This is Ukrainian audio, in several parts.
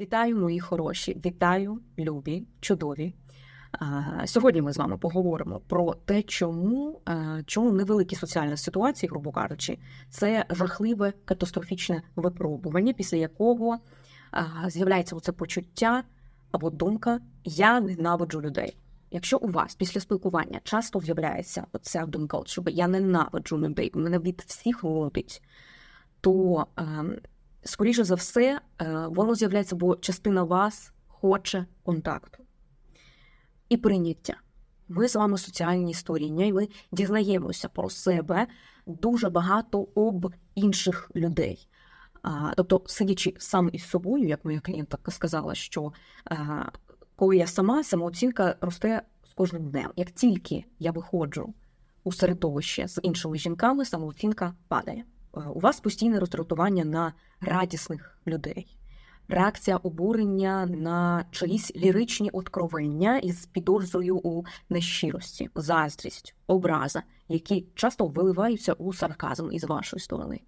Вітаю, мої хороші! Вітаю, любі, чудові. Сьогодні ми з вами поговоримо про те, чому, е, чому невеликі соціальні ситуації, грубо кажучи, це жахливе катастрофічне випробування, після якого з'являється оце почуття або думка Я ненавиджу людей. Якщо у вас після спілкування часто з'являється оця думка, щоб я ненавиджу людей, мене від всіх нудить, то ем, скоріше за все, е, воно з'являється, бо частина вас хоче контакту і прийняття. Ми з вами соціальні створіння, і ми дізнаємося про себе дуже багато об інших людей. Тобто, сидячи сам із собою, як моя клієнтка сказала, що е, коли я сама, самооцінка росте з кожним днем. Як тільки я виходжу у середовище з іншими жінками, самооцінка падає. Е, У вас постійне роздратування на радісних людей, реакція обурення на чиїсь ліричні откровення із підозрою у нещирості, заздрість, образа, які часто виливаються у сарказм із вашої сторони.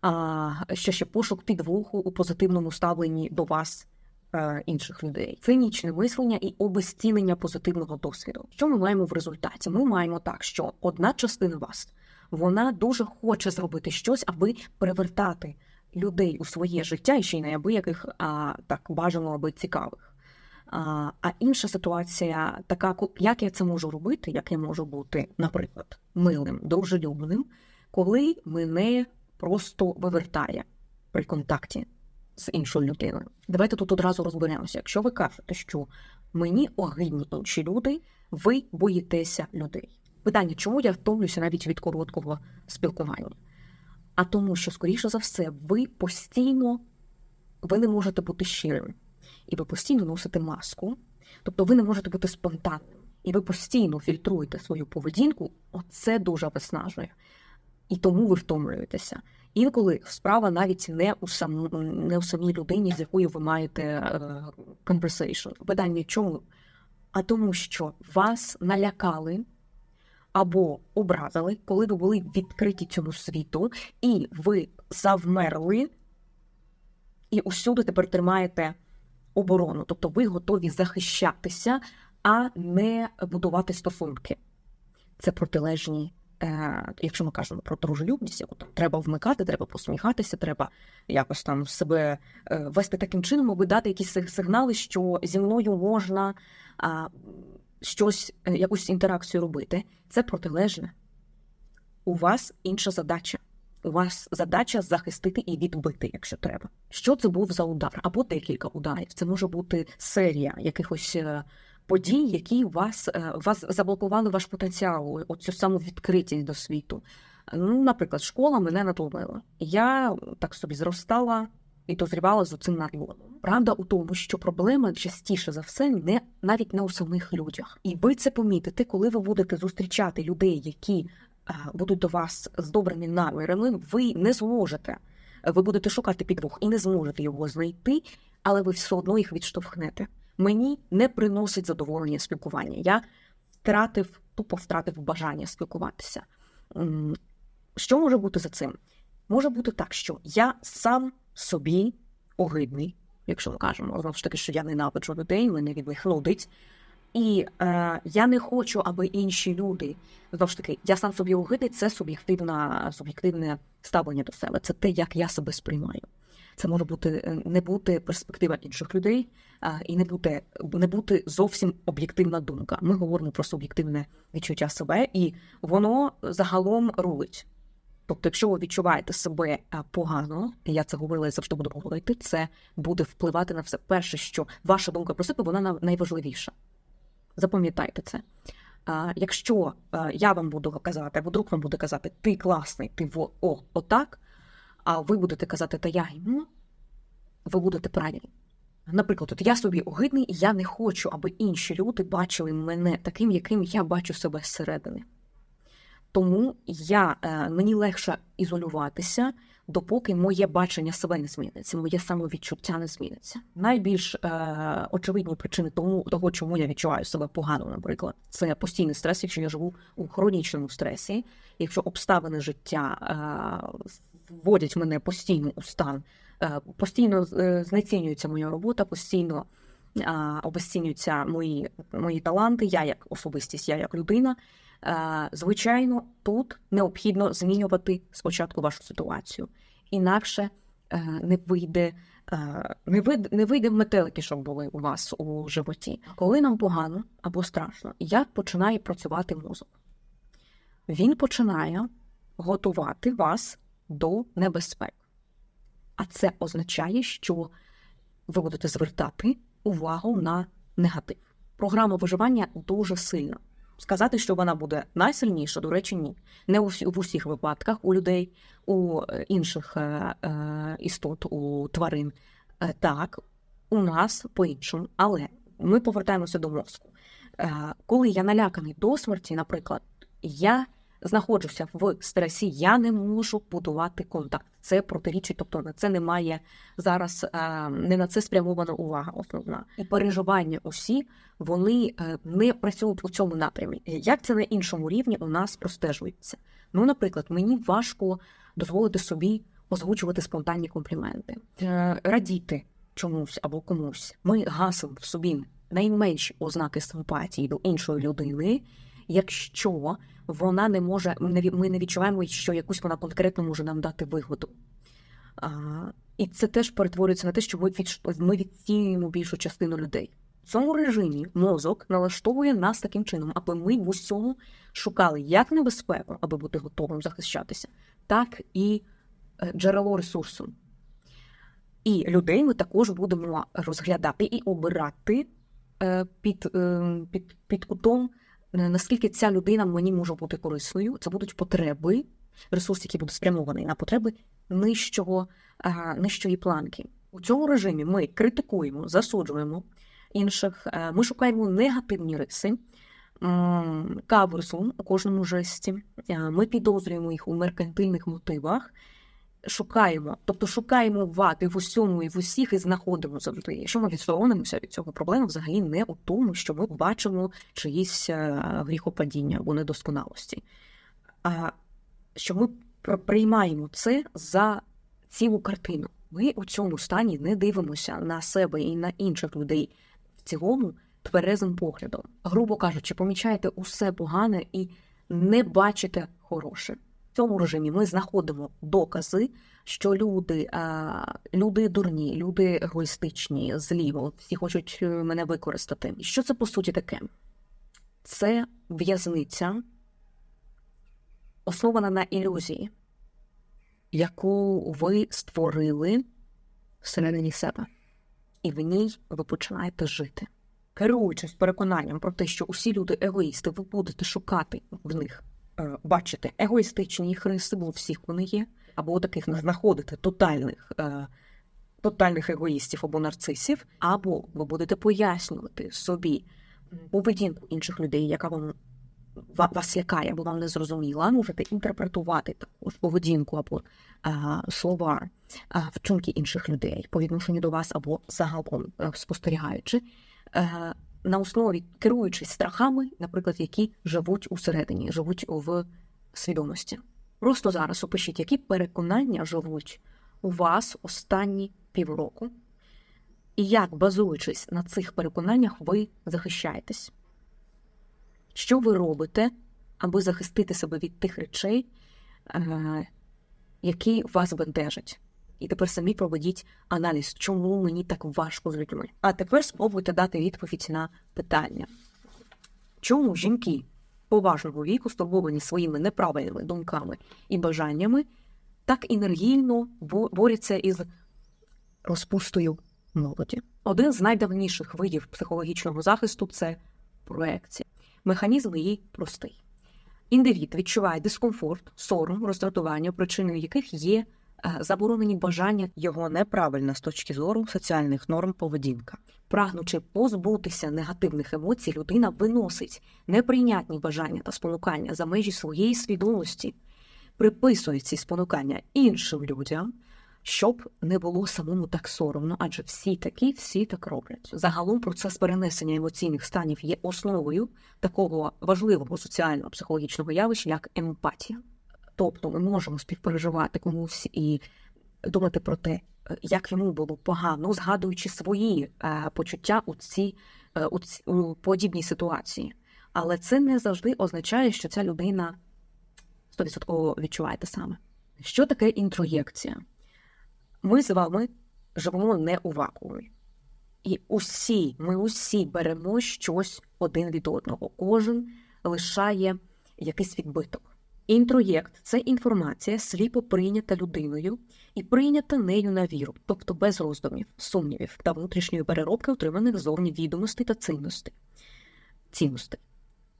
А що ще пошук підвоху у позитивному ставленні до вас е, інших людей, цинічне мислення і обезцінення позитивного досвіду. Що ми маємо в результаті? Ми маємо так, що одна частина вас вона дуже хоче зробити щось, аби перевертати людей у своє життя і ще й неабияких, а так бажано аби цікавих. А, а інша ситуація така, як я це можу робити, як я можу бути, наприклад, милим, дружелюбним, коли мене просто вивертає при контакті з іншою людиною. Давайте тут одразу розберемося. Якщо ви кажете, що мені огидні інші люди, ви боїтеся людей. Питання, чому я втомлюся навіть від короткого спілкування? А тому, що, скоріше за все, ви постійно ви не можете бути щирим, і ви постійно носите маску, тобто ви не можете бути спонтанним, і ви постійно фільтруєте свою поведінку, оце дуже виснажує. І тому ви втомлюєтеся. Інколи справа навіть не у сам, не у самій людині, з якою ви маєте conversation. Питання чому? А тому, що вас налякали або образили, коли ви були відкриті цьому світу, і ви завмерли, і усюди тепер тримаєте оборону. Тобто ви готові захищатися, а не будувати стосунки. Це протилежні. Е, якщо ми кажемо про дружелюбність, яку там треба вмикати, треба посміхатися, треба якось там себе е, вести таким чином, аби дати якісь сигнали, що зі мною можна щось, е, якусь інтеракцію робити. Це протилежне. У вас інша задача. У вас задача захистити і відбити, якщо треба. Що це був за удар? Або декілька ударів. Це може бути серія якихось е, подій, які вас, е, вас заблокували ваш потенціал, оцю саму відкритість до світу. Ну, наприклад, школа мене надломила. Я так собі зростала і дозрівала з цим надломом. Правда у тому, що проблема частіше за все не навіть у самих людях. І ви це помітите, коли ви будете зустрічати людей, які е, будуть до вас з добрими намірами, ви не зможете. Ви будете шукати підвох і не зможете його знайти, але ви все одно їх відштовхнете. Мені не приносить задоволення спілкування. Я втратив, тупо втратив бажання спілкуватися. Що може бути за цим? Може бути так, що я сам собі огидний, якщо ми кажемо, знову ж таки, що я ненавиджу людей, мене від них нудить. І е, я не хочу, аби інші люди знову ж таки, я сам собі огидний, це суб'єктивна, суб'єктивне ставлення до себе. Це те, як я себе сприймаю. Це може бути е, не бути перспектива інших людей а, і не бути, не бути зовсім об'єктивна думка. Ми говоримо про суб'єктивне відчуття себе, і воно загалом рулить. Тобто, якщо ви відчуваєте себе погано, і я це говорила і завжди буду говорити, це буде впливати на все. Перше, що ваша думка про себе вона найважливіша. Запам'ятайте це. Якщо а, я вам буду казати, або друг вам буде казати, ти класний, ти во, о, отак, а ви будете казати, та я ну, ви будете правильні. Наприклад, от я собі огидний, і я не хочу, аби інші люди бачили мене таким, яким я бачу себе зсередини. Тому я, е, мені легше ізолюватися, допоки моє бачення себе не зміниться, моє самовідчуття не зміниться. Найбільш е, очевидні причини тому, того, чому я відчуваю себе погано, наприклад, це постійний стрес, якщо я живу у хронічному стресі, якщо обставини життя е, вводять мене постійно у стан Е, Постійно е, знецінюється моя робота, постійно а, обесцінюються мої, мої таланти, я як особистість, я як людина. Е, Звичайно, тут необхідно змінювати спочатку вашу ситуацію. Інакше е, не вийде, е, не вийде, не вийде метелики, щоб були у вас у животі. Коли нам погано або страшно, як починає працювати мозок? Він починає готувати вас до небезпек. А це означає, що ви будете звертати увагу на негатив. Програма виживання дуже сильна. Сказати, що вона буде найсильніша, до речі, ні. Не в усіх випадках у людей, у е, інших е, е, істот, у тварин. Так, у нас по-іншому. Але ми повертаємося до мозку. Коли я наляканий до смерті, наприклад, я знаходжуся в стресі, я не можу будувати контакт. Це протирічить, тобто на це немає зараз е, не на це спрямована увага основна. І переживання усі вони е, не працюють у цьому напрямі. Як це на іншому рівні у нас простежується? Ну, наприклад, мені важко дозволити собі озвучувати спонтанні компліменти, е, радіти чомусь або комусь. Ми гасимо в собі найменші ознаки симпатії до іншої людини, якщо вона не може, ми не- відчуваємо, що якусь вона конкретно може нам дати вигоду. А, і це теж перетворюється на те, що ми, від, ми відцінюємо більшу частину людей. В цьому режимі мозок налаштовує нас таким чином, аби ми в усьому шукали як небезпеку, аби бути готовим захищатися, так і е, джерело ресурсу. І людей ми також будемо розглядати і обирати е, під, е, під, під кутом, наскільки ця людина мені може бути корисною. Це будуть потреби, ресурс, який буде спрямований на потреби нижчого, е, нижчої планки. У цьому режимі ми критикуємо, засуджуємо інших, е, ми шукаємо негативні риси. м, Каверзу у кожному жесті. Е, Ми підозрюємо їх у меркантильних мотивах, шукаємо, тобто шукаємо вади в усьому і в усіх і знаходимо завжди. Якщо ми відсторонимося від цього, проблема взагалі не у тому, що ми бачимо чиїсь е, гріхопадіння або недосконалості, а що ми приймаємо це за цілу картину. Ми у цьому стані не дивимося на себе і на інших людей в цілому тверезим поглядом. Грубо кажучи, помічаєте усе погане і не бачите хороше. Цьому режимі ми знаходимо докази, що люди, люди дурні, люди егоїстичні, злі, от всі хочуть е, мене використати. І Що це по суті таке? Це в'язниця, основана на ілюзії, яку ви створили всередині себе, і в ній ви починаєте жити. Керуючись переконанням про те, що усі люди егоїсти, ви будете шукати в них, бачити егоїстичні їх риси, бо у всіх вони є, або таких знаходити тотальних, е, тотальних егоїстів або нарцисів, або ви будете пояснювати собі поведінку інших людей, яка вам ва- вас лякає, або вам не зрозуміла, можете інтерпретувати таку ж поведінку або а, слова, а, вчинки інших людей по відношенню до вас, або загалом е, спостерігаючи, е, на основі керуючись страхами, наприклад, які живуть усередині, живуть в свідомості. Просто зараз опишіть, які переконання живуть у вас останні півроку, і як, базуючись на цих переконаннях, ви захищаєтесь. Що ви робите, аби захистити себе від тих речей, е, які вас бентежать? І тепер самі проведіть аналіз, чому мені так важко з людьми. А тепер спробуйте дати відповідь на питання. Чому жінки поважного віку, стурбовані своїми неправильними думками і бажаннями, так енергійно борються із розпустою молоді? Один з найдавніших видів психологічного захисту це проекція. Механізм її простий. Індивід відчуває дискомфорт, сором, роздратування, причиною яких є заборонені бажання Його неправильна з точки зору соціальних норм поведінка. Прагнучи позбутися негативних емоцій, людина виносить неприйнятні бажання та спонукання за межі своєї свідомості, приписує ці спонукання іншим людям, щоб не було самому так соромно, адже всі такі, всі так роблять. Загалом процес перенесення емоційних станів є основою такого важливого соціального психологічного явища, як емпатія. Тобто ми можемо співпереживати комусь і думати про те, е, як йому було погано, згадуючи свої е, почуття у цій е, у, у подібній ситуації. Але це не завжди означає, що ця людина 100% відчуває те саме. Що таке інтроєкція? Ми з вами живемо не у вакуумі. І усі, ми усі беремо щось один від одного. Кожен лишає якийсь відбиток. Інтроєкт це інформація, сліпо прийнята людиною і прийнята нею на віру, тобто без роздумів, сумнівів та внутрішньої переробки отриманих зовні відомостей та цінностей. цінностей.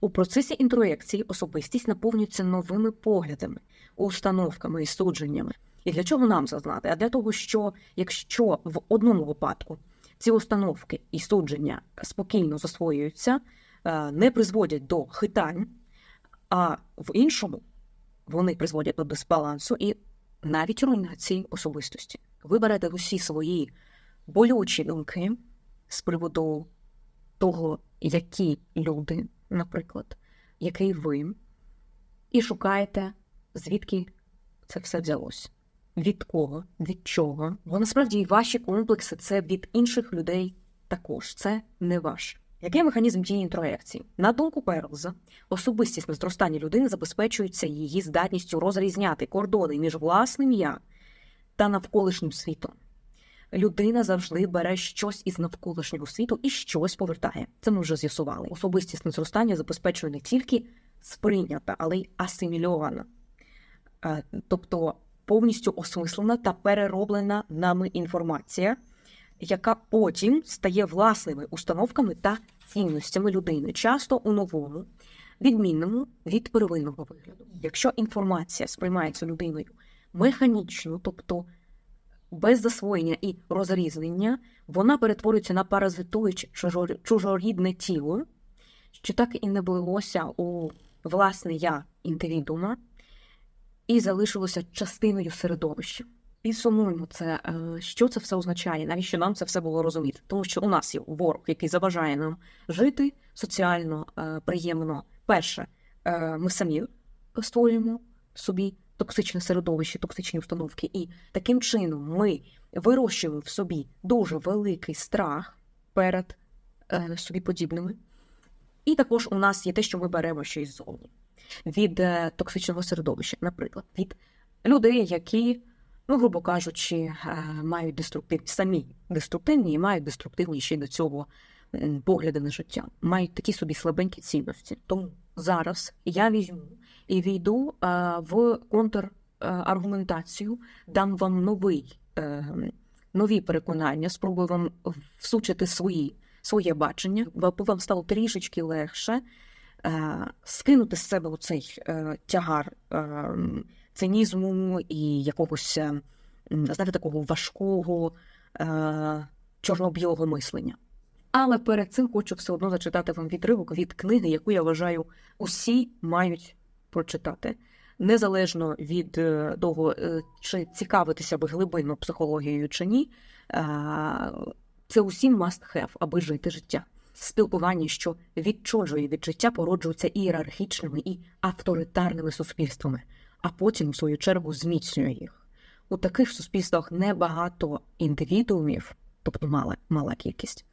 У процесі інтроєкції особистість наповнюється новими поглядами, установками і судженнями. І для чого нам це знати? А для того, що якщо в одному випадку ці установки і судження спокійно засвоюються, е, не призводять до хитань, а в іншому вони призводять до дисбалансу і навіть руйнації особистості. Ви берете усі свої болючі думки з приводу того, які люди, наприклад, який ви, і шукаєте, звідки це все взялось. Від кого, від чого. Бо насправді ваші комплекси це від інших людей також. Це не ваше. Який механізм дії інтроекції? На думку Перлза, особистісне зростання людини забезпечується її здатністю розрізняти кордони між власним я та навколишнім світом. Людина завжди бере щось із навколишнього світу і щось повертає. Це ми вже з'ясували. Особистісне зростання забезпечує не тільки сприйнята, але й асимільована, Е, тобто повністю осмислена та перероблена нами інформація, яка потім стає власними установками та цінностями людини, часто у новому, відмінному від первинного вигляду. Якщо інформація сприймається людиною механічно, тобто без засвоєння і розрізнення, вона перетворюється на паразитуюче чужорідне тіло, що так і не влилося у власне я індивідуума і залишилося частиною середовища. Підсумуємо це, е, що це все означає, навіщо нам це все було розуміти? Тому що у нас є ворог, який заважає нам жити соціально е, приємно. Перше, е, ми самі створюємо собі токсичне середовище, токсичні установки, і таким чином ми вирощуємо в собі дуже великий страх перед собі подібними. І також у нас є те, що ми беремо щось ззовні від токсичного середовища, наприклад, від людей, які, ну, грубо кажучи, е, мають деструктивні, самі деструктивні і мають деструктивні ще до цього погляди на життя, мають такі собі слабенькі цінності. Тому зараз я візьму і війду е, в контраргументацію, дам вам новий, е, нові переконання, спробую вам всучити свої, своє бачення, аби вам стало трішечки легше скинути з себе оцей е, тягар цинізму і якогось, е, знаєте, такого важкого е, чорно-білого мислення. Але перед цим хочу все одно зачитати вам відривок від книги, яку я вважаю, усі мають прочитати. Незалежно від е, того, е, чи цікавитися ви глибинно психологією чи ні, це усім must have, аби жити життя спілкування, що відчужує від життя, породжуються ієрархічними і авторитарними суспільствами, а потім, в свою чергу, зміцнює їх. У таких суспільствах небагато індивідуумів, тобто мала, мала кількість,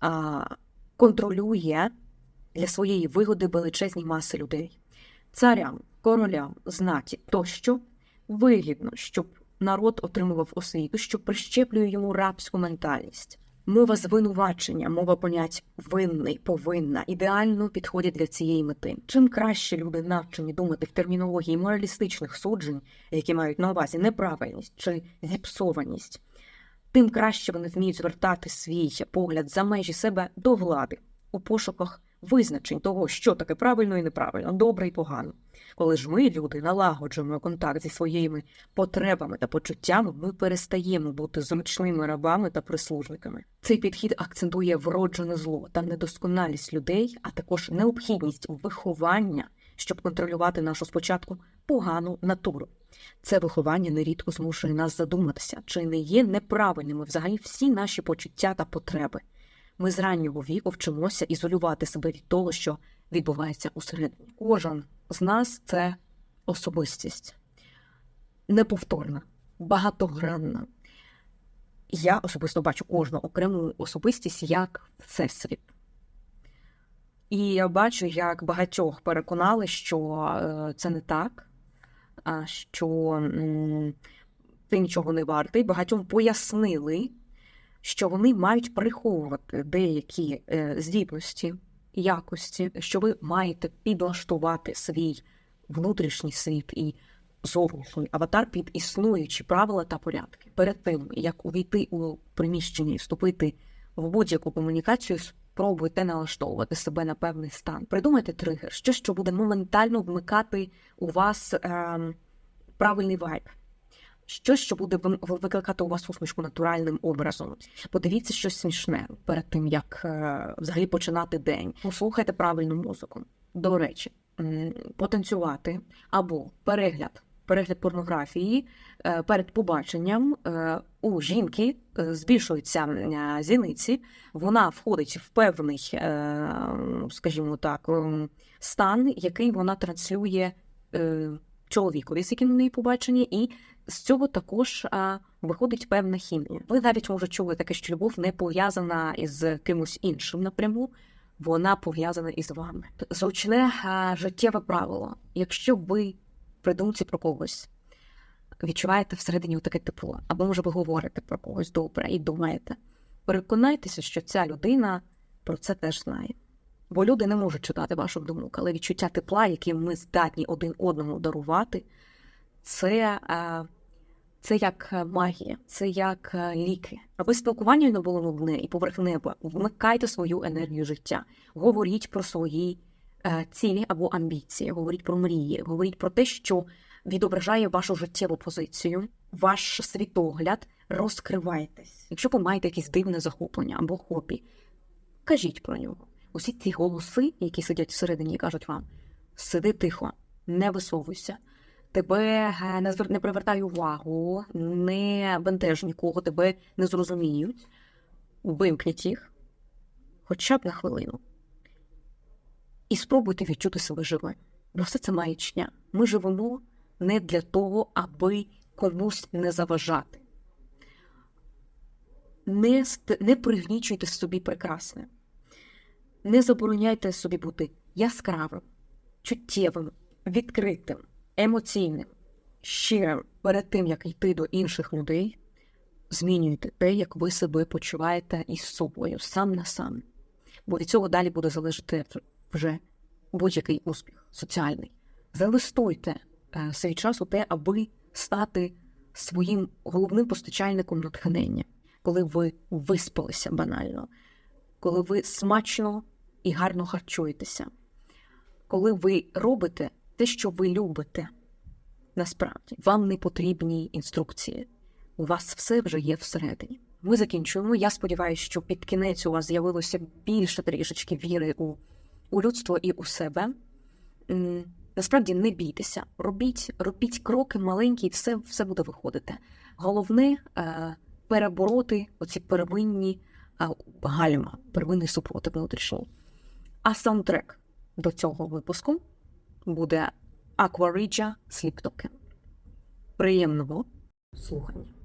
а, контролює для своєї вигоди величезні маси людей. Царям, королям, знаті тощо вигідно, щоб народ отримував освіту, що прищеплює йому рабську ментальність. Мова звинувачення, мова понять винний, повинна ідеально підходять для цієї мети. Чим краще люди навчені думати в термінології моралістичних суджень, які мають на увазі неправильність чи зіпсованість, тим краще вони вміють звертати свій погляд за межі себе до влади у пошуках визначень того, що таке правильно і неправильно, добре і погано. Коли ж ми, люди, налагоджуємо контакт зі своїми потребами та почуттями, ми перестаємо бути зручними рабами та прислужниками. Цей підхід акцентує вроджене зло та недосконалість людей, а також необхідність виховання, щоб контролювати нашу спочатку погану натуру. Це виховання нерідко змушує нас задуматися, чи не є неправильними взагалі всі наші почуття та потреби. Ми з раннього віку вчимося ізолювати себе від того, що відбувається усередині. Кожен з нас це особистість неповторна, багатогранна. я особисто бачу кожну окрему особистість як всесвіт. І я бачу, як багатьох переконали, що е, це не так, що ти нічого не вартий. Багатьом пояснили, що вони мають приховувати деякі е, здібності, якості, що ви маєте підлаштувати свій внутрішній світ і зовнішній аватар під існуючі правила та порядки. Перед тим, як увійти у приміщення і вступити в будь-яку комунікацію, спробуйте налаштовувати себе на певний стан. Придумайте тригер, щось, що буде моментально вмикати у вас ем, правильний вайб. Щось, що буде викликати у вас усмішку натуральним образом. Подивіться щось смішне перед тим, як е, взагалі починати день. Послухайте правильну музику. До речі, потанцювати або перегляд, перегляд порнографії е, перед побаченням е, у жінки збільшуються зіниці, вона входить в певний, скажімо так, стан, який вона транслює чоловікові, з яким на неї побачення, і з цього також а, виходить певна хімія. Ви навіть може чули таке, що любов не пов'язана із кимось іншим напряму, вона пов'язана із вами. Зручне життєве правило. Якщо ви при думці про когось відчуваєте всередині таке тепло, або може ви говорите про когось добре і думаєте, переконайтеся, що ця людина про це теж знає. Бо люди не можуть читати ваших думок, але відчуття тепла, яке ми здатні один одному дарувати, це, це як е, магія, це як е, ліки. Аби спілкування не було нудне і поверх неба, вмикайте свою енергію життя, говоріть про свої е, цілі або амбіції, говоріть про мрії, говоріть про те, що відображає вашу життєву позицію, ваш світогляд, розкривайтесь. Якщо ви маєте якесь дивне захоплення або хобі, кажіть про нього. Усі ці голоси, які сидять всередині кажуть вам: сиди тихо, не висовуйся, тебе е, не, звер... не привертай увагу, не бентеж нікого, тебе не зрозуміють. Вимкніть їх хоча б на хвилину. І спробуйте відчути себе живим. Бо все це маячня. Ми живемо не для того, аби комусь не заважати. Не, не пригнічуйте собі прекрасне. Не забороняйте собі бути яскравим, чуттєвим, відкритим, емоційним, щирим перед тим, як йти до інших людей. Змінюйте те, як ви себе почуваєте із собою сам на сам. Бо від цього далі буде залежати вже будь-який успіх соціальний. Залистуйте е, свій час у те, аби стати своїм головним постачальником натхнення, коли ви виспалися банально, коли ви смачно і гарно харчуєтеся, коли ви робите те, що ви любите. Насправді, вам не потрібні інструкції. У вас все вже є всередині. Ми закінчуємо. Я сподіваюся, що під кінець у вас з'явилося більше трішечки віри у, у людство і у себе. Насправді не бійтеся, робіть, робіть кроки маленькі, і все, все буде виходити. Головне е, перебороти оці первинні гальма, первинний супротив внутрішній. А саундтрек до цього випуску буде Aqua Regia Sleep Token. Приємного слухання.